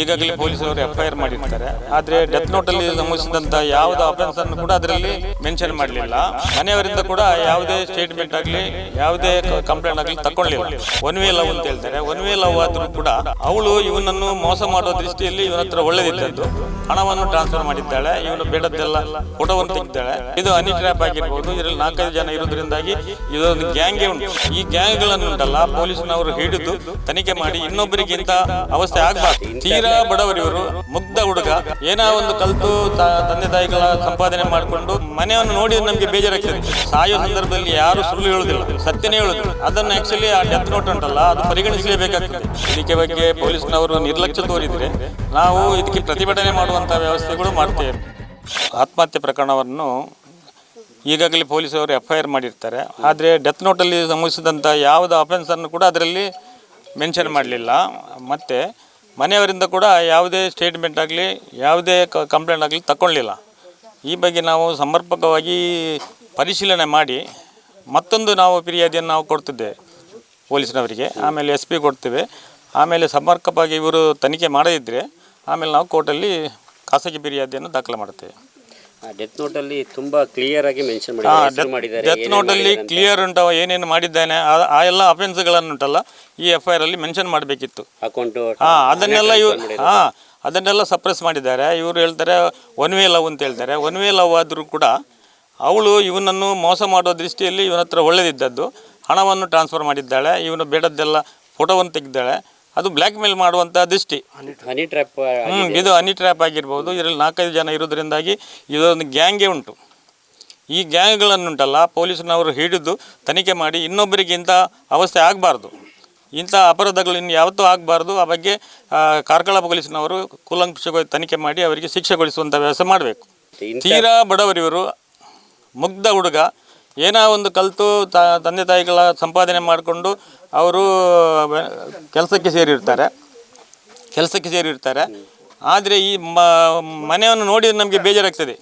ಈಗಾಗಲೇ ಪೊಲೀಸರು F I R ಮಾಡಿರ್ತಾರೆ. ಆದ್ರೆ ಡೆತ್ ನೋಟ್ ಅಲ್ಲಿ ನಮೂದಿಸಿದಂತ ಯಾವುದೇ ಅಫೆನ್ಸ್ ಅನ್ನು ಕೂಡ ಅದರಲ್ಲಿ ಮೆನ್ಷನ್ ಮಾಡಲಿಲ್ಲ. ಮನೆಯವರಿಂದ ಕೂಡ ಯಾವುದೇ ಸ್ಟೇಟ್ಮೆಂಟ್ ಆಗಲಿ, ಯಾವುದೇ ಕಂಪ್ಲೇಂಟ್ ಆಗಲಿ ತಕೊಳ್ಳಿಲ್ಲ ಒನ್ ವೇ ಲವ್ ಅಂತ ಹೇಳ್ತಾರೆ. ಒನ್ ವೇ ಲವ್ ಆದ್ರೂ ಕೂಡ ಅವಳು ಇವನನ್ನು ಮೋಸ ಮಾಡುವ ದೃಷ್ಟಿಯಲ್ಲಿ ಇವನ ಹತ್ರ ಒಳ್ಳೆದಿದ್ದದ್ದು. ಹಣವನ್ನು ಟ್ರಾನ್ಸ್ಫರ್ ಮಾಡಿದ್ದಾಳೆ. ಇವನು ಬೇಡದ್ದೆಲ್ಲ ಫೋಟೋವನ್ನು ತೆಗಿದ್ದಾಳೆ ಇದು ಹನಿ ಟ್ರ್ಯಾಪ್ ಆಗಿರ್ಬೋದು. ಇದರಲ್ಲಿ ನಾಲ್ಕೈದು ಜನ ಇರೋದ್ರಿಂದಾಗಿ ಇದೊಂದು ಗ್ಯಾಂಗ್ ಉಂಟು. ಈ ಗ್ಯಾಂಗ್ಗಳನ್ನು ಉಂಟಲ್ಲ ಪೊಲೀಸ್ನವರು ಹಿಡಿದು ತನಿಖೆ ಮಾಡಿ ಇನ್ನೊಬ್ಬರಿಗಿಂತ ಅವಸ್ಥೆ ಆಗ್ಬಾರ್ದು. ಬಡವರಿವರು ಮುಗ್ಧ ಹುಡುಗ. ಏನೋ ಒಂದು ಕಲ್ತು ತಂದೆ ತಾಯಿಗಳ ಸಂಪಾದನೆ ಮಾಡಿಕೊಂಡು ಮನೆಯನ್ನು ನೋಡಿ ನಮಗೆ ಬೇಜಾರಾಗ್ತದೆ. ಸಾಯೋ ಸಂದರ್ಭದಲ್ಲಿ ಯಾರು ಸುಳ್ಳು ಹೇಳುದಿಲ್ಲ, ಸತ್ಯನೇ ಹೇಳುದಿಲ್ಲ. ಅದನ್ನು ಆಕ್ಚುಲಿ ಆ ಡೆತ್ ನೋಟ್ ಉಂಟಲ್ಲ, ಅದು ಪರಿಗಣಿಸಲೇಬೇಕಾಗ್ತದೆ. ಇದಕ್ಕೆ ಬಗ್ಗೆ ಪೊಲೀಸ್ನವರು ನಿರ್ಲಕ್ಷ್ಯ ತೋರಿದ್ರೆ ನಾವು ಇದಕ್ಕೆ ಪ್ರತಿಭಟನೆ ಮಾಡುವಂತ ವ್ಯವಸ್ಥೆಗಳು ಮಾಡ್ತೇವೆ. ಆತ್ಮಹತ್ಯೆ ಪ್ರಕರಣವನ್ನು ಈಗಾಗಲೇ ಪೊಲೀಸರು ಎಫ್ ಐ ಆರ್ ಮಾಡಿರ್ತಾರೆ. ಆದರೆ ಡೆತ್ ನೋಟಲ್ಲಿ ಸಂಭವಿಸಿದಂಥ ಯಾವುದೇ ಅಫೆನ್ಸನ್ನು ಕೂಡ ಅದರಲ್ಲಿ ಮೆನ್ಷನ್ ಮಾಡಲಿಲ್ಲ. ಮತ್ತು ಮನೆಯವರಿಂದ ಕೂಡ ಯಾವುದೇ ಸ್ಟೇಟ್ಮೆಂಟ್ ಆಗಲಿ, ಯಾವುದೇ ಕಂಪ್ಲೇಂಟ್ ಆಗಲಿ ತಗೊಳ್ಳಿಲ್ಲ ಈ ಬಗ್ಗೆ ನಾವು ಸಮರ್ಪಕವಾಗಿ ಪರಿಶೀಲನೆ ಮಾಡಿ, ಮತ್ತೊಂದು ನಾವು ಫಿರ್ಯಾದಿಯನ್ನು ನಾವು ಕೊಡ್ತಿದ್ದೆ ಪೊಲೀಸ್ನವರಿಗೆ, ಆಮೇಲೆ ಎಸ್ ಪಿ ಕೊಡ್ತೇವೆ. ಆಮೇಲೆ ಸಮರ್ಪಕವಾಗಿ ಇವರು ತನಿಖೆ ಮಾಡದಿದ್ದರೆ ಆಮೇಲೆ ನಾವು ಕೋರ್ಟಲ್ಲಿ ಖಾಸಗಿ ಫಿರ್ಯಾದಿಯನ್ನು ದಾಖಲೆ ಮಾಡ್ತೇವೆ ಡೆತ್ ನೋಟ್ ಅಲ್ಲಿ ತುಂಬಾ ಕ್ಲಿಯರ್ ಆಗಿ ಮೆನ್ಷನ್ ಮಾಡಿದ್ದಾರೆ ಡೆತ್ ನೋಟಲ್ಲಿ. ಕ್ಲಿಯರ್ ಉಂಟವ ಏನೇನು ಮಾಡಿದ್ದಾನೆ ಆ- ಆ ಎಲ್ಲ ಅಫೆನ್ಸ್ಗಳನ್ನುಂಟಲ್ಲ ಈ ಎಫ್ ಐ ಆರ್ ಅಲ್ಲಿ ಮೆನ್ಷನ್ ಮಾಡಬೇಕಿತ್ತು. ಅಕೌಂಟ್ ಹಾ ಅದನ್ನೆಲ್ಲ ಇವ್ ಹಾ ಅದನ್ನೆಲ್ಲ ಸಪ್ರೆಸ್ ಮಾಡಿದ್ದಾರೆ. ಇವರು ಹೇಳ್ತಾರೆ ಒನ್ ವೇ ಲವ್ ಅಂತ ಹೇಳ್ತಾರೆ. ಒನ್ ವೇ ಲವ್ ಆದರೂ ಕೂಡ ಅವಳು ಇವನನ್ನು ಮೋಸ ಮಾಡುವ ದೃಷ್ಟಿಯಲ್ಲಿ ಇವನ ಹತ್ರ ಒಳ್ಳೆದಿದ್ದದ್ದು. ಹಣವನ್ನು ಟ್ರಾನ್ಸ್ಫರ್ ಮಾಡಿದ್ದಾಳೆ. ಇವನು ಬೇಡದ್ದೆಲ್ಲ ಫೋಟೋವನ್ನು ತೆಗೆದಾಳೆ ಅದು ಬ್ಲ್ಯಾಕ್ ಮೇಲ್ ಮಾಡುವಂಥ ದೃಷ್ಟಿ. ಹನಿ ಟ್ರ್ಯಾಪ್ ಹ್ಮ್, ಇದು ಹನಿ ಟ್ರ್ಯಾಪ್ ಆಗಿರ್ಬೋದು ಇದರಲ್ಲಿ ನಾಲ್ಕೈದು ಜನ ಇರೋದ್ರಿಂದಾಗಿ ಇದೊಂದು ಗ್ಯಾಂಗೇ ಉಂಟು. ಈ ಗ್ಯಾಂಗ್ಗಳನ್ನುಂಟಲ್ಲ ಪೊಲೀಸ್ನವರು ಹಿಡಿದು ತನಿಖೆ ಮಾಡಿ ಇನ್ನೊಬ್ಬರಿಗೆ ಇಂಥ ಅವಸ್ಥೆ ಆಗಬಾರ್ದು. ಇಂಥ ಅಪರಾಧಗಳು ಇನ್ನು ಯಾವತ್ತೂ ಆಗಬಾರ್ದು. ಆ ಬಗ್ಗೆ ಆ, ಕಾರ್ಕಳ ಪೊಲೀಸ್ನವರು ಕೂಲಂಕುಷವಾಗಿ ತನಿಖೆ ಮಾಡಿ ಅವರಿಗೆ ಶಿಕ್ಷೆಗೊಳಿಸುವಂಥ ವ್ಯವಸ್ಥೆ ಮಾಡಬೇಕು. ತೀರಾ ಬಡವರಿವರು ಮುಗ್ಧ ಹುಡುಗ ಏನೋ ಒಂದು ಕಲಿತು ತಂದೆ ತಾಯಿಗಳ ಸಂಪಾದನೆ ಮಾಡಿಕೊಂಡು ಅವರು ಕೆಲಸಕ್ಕೆ ಸೇರಿರ್ತಾರೆ. ಕೆಲಸಕ್ಕೆ ಸೇರಿರ್ತಾರೆ. ಆದರೆ ಈ ಮನೆಯನ್ನು ನೋಡಿದರೆ ನಮಗೆ ಬೇಜಾರಾಗ್ತದೆ.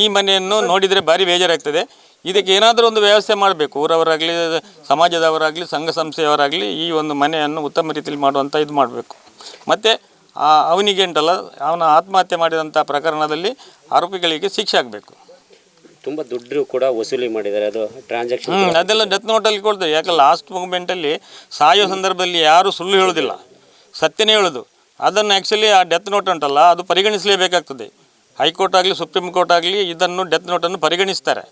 ಈ ಮನೆಯನ್ನು ನೋಡಿದರೆ ಭಾರಿ ಬೇಜಾರಾಗ್ತದೆ. ಇದಕ್ಕೆ ಏನಾದರೂ ಒಂದು ವ್ಯವಸ್ಥೆ ಮಾಡಬೇಕು. ಊರವರಾಗಲಿ, ಸಮಾಜದವರಾಗಲಿ, ಸಂಘ ಸಂಸ್ಥೆಯವರಾಗಲಿ ಈ ಒಂದು ಮನೆಯನ್ನು ಉತ್ತಮ ರೀತಿಯಲ್ಲಿ ಮಾಡುವಂಥ ಇದು ಮಾಡಬೇಕು. ಮತ್ತು ಅವನಿಗೆ ಉಂಟಲ್ಲ, ಅವನ ಆತ್ಮಹತ್ಯೆ ಮಾಡಿದಂಥ ಪ್ರಕರಣದಲ್ಲಿ ಆರೋಪಿಗಳಿಗೆ ಶಿಕ್ಷೆ ಆಗಬೇಕು. ತುಂಬಾ ದುಡ್ಡು ಕೂಡ ವಸೂಲಿ ಮಾಡಿದ್ದಾರೆ. ಅದು ಟ್ರಾನ್ಸಾಕ್ಷನ್ ಹ್ಞೂ ಅದೆಲ್ಲ ಡೆತ್ ನೋಟಲ್ಲಿ ಕೊಡ್ತೇವೆ ಯಾಕೆ ಲಾಸ್ಟ್ ಮೂಮೆಂಟಲ್ಲಿ ಸಾಯೋ ಸಂದರ್ಭದಲ್ಲಿ ಯಾರು ಸುಳ್ಳು ಹೇಳೋದಿಲ್ಲ. ಸತ್ಯನೇ ಹೇಳೋದು. ಅದನ್ನು ಆ್ಯಕ್ಚುಲಿ ಆ ಡೆತ್ ನೋಟ್ ಉಂಟಲ್ಲ ಅದು ಪರಿಗಣಿಸಲೇಬೇಕಾಗ್ತದೆ. ಹೈಕೋರ್ಟ್ ಆಗಲಿ ಸುಪ್ರೀಂ ಕೋರ್ಟ್ ಆಗಲಿ ಇದನ್ನು ಡೆತ್ ನೋಟನ್ನು ಪರಿಗಣಿಸ್ತಾರೆ.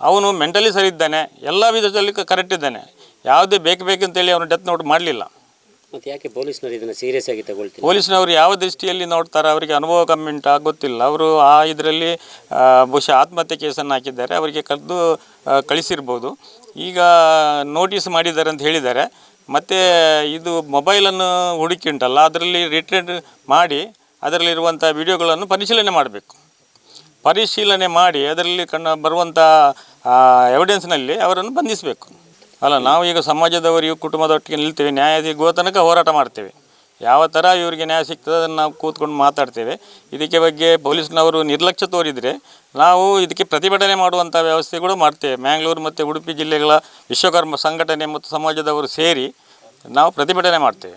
ಅವನು ಮೆಂಟಲಿ ಸರಿ ಇದ್ದಾನೆ ಎಲ್ಲ ವಿಧದಲ್ಲಿ ಕರೆಕ್ಟ್ ಇದ್ದಾನೆ. ಯಾವುದೇ ಬೇಕು ಬೇಕಂತೇಳಿ ಅವನು ಡೆತ್ ನೋಟ್ ಮಾಡಲಿಲ್ಲ. ಯಾಕೆ ಪೊಲೀಸ್ನವರು ಇದನ್ನ ಸೀರಿಯಸ್ ಆಗಿ ತಗೊಳ್ತೀವಿ ಪೊಲೀಸ್ನವರು ಯಾವ ದೃಷ್ಟಿಯಲ್ಲಿ ನೋಡ್ತಾರೆ? ಅವರಿಗೆ ಅನುಭವ ಕಮ್ಮಿ ಉಂಟಾ ಗೊತ್ತಿಲ್ಲ ಅವರು ಆ ಇದರಲ್ಲಿ ಬಹುಶಃ ಆತ್ಮಹತ್ಯೆ ಕೇಸನ್ನು ಹಾಕಿದ್ದಾರೆ. ಅವರಿಗೆ ಕರೆದು ಕಳಿಸಿರ್ಬೋದು. ಈಗ ನೋಟಿಸ್ ಮಾಡಿದ್ದಾರೆ ಅಂತ ಹೇಳಿದ್ದಾರೆ. ಮತ್ತು ಇದು ಮೊಬೈಲನ್ನು ಹುಡುಕಿ ಉಂಟಲ್ಲ, ಅದರಲ್ಲಿ ರಿಟರ್ನ್ ಮಾಡಿ ಅದರಲ್ಲಿರುವಂಥ ವಿಡಿಯೋಗಳನ್ನು ಪರಿಶೀಲನೆ ಮಾಡಬೇಕು. ಪರಿಶೀಲನೆ ಮಾಡಿ ಅದರಲ್ಲಿ ಕಣ್ಣು ಬರುವಂಥ ಎವಿಡೆನ್ಸ್ನಲ್ಲಿ ಅವರನ್ನು ಬಂಧಿಸಬೇಕು. ಅಲ್ಲ, ನಾವು ಈಗ ಸಮಾಜದವರಿಗೂ ಕುಟುಂಬದೊಟ್ಟಿಗೆ ನಿಲ್ತೀವಿ ನ್ಯಾಯ ಸಿಗುವ ತನಕ ಹೋರಾಟ ಮಾಡ್ತೇವೆ. ಯಾವ ಥರ ಇವರಿಗೆ ನ್ಯಾಯ ಸಿಗ್ತದೆ ಅದನ್ನು ನಾವು ಕೂತ್ಕೊಂಡು ಮಾತಾಡ್ತೇವೆ. ಇದಕ್ಕೆ ಬಗ್ಗೆ ಪೊಲೀಸ್ನವರು ನಿರ್ಲಕ್ಷ್ಯ ತೋರಿದರೆ ನಾವು ಇದಕ್ಕೆ ಪ್ರತಿಭಟನೆ ಮಾಡುವಂಥ ಕೂಡ ಮಾಡ್ತೇವೆ. ಮ್ಯಾಂಗ್ಳೂರು ಮತ್ತು ಉಡುಪಿ ಜಿಲ್ಲೆಗಳ ವಿಶ್ವಕರ್ಮ ಸಂಘಟನೆ ಮತ್ತು ಸಮಾಜದವರು ಸೇರಿ ನಾವು ಪ್ರತಿಭಟನೆ ಮಾಡ್ತೇವೆ.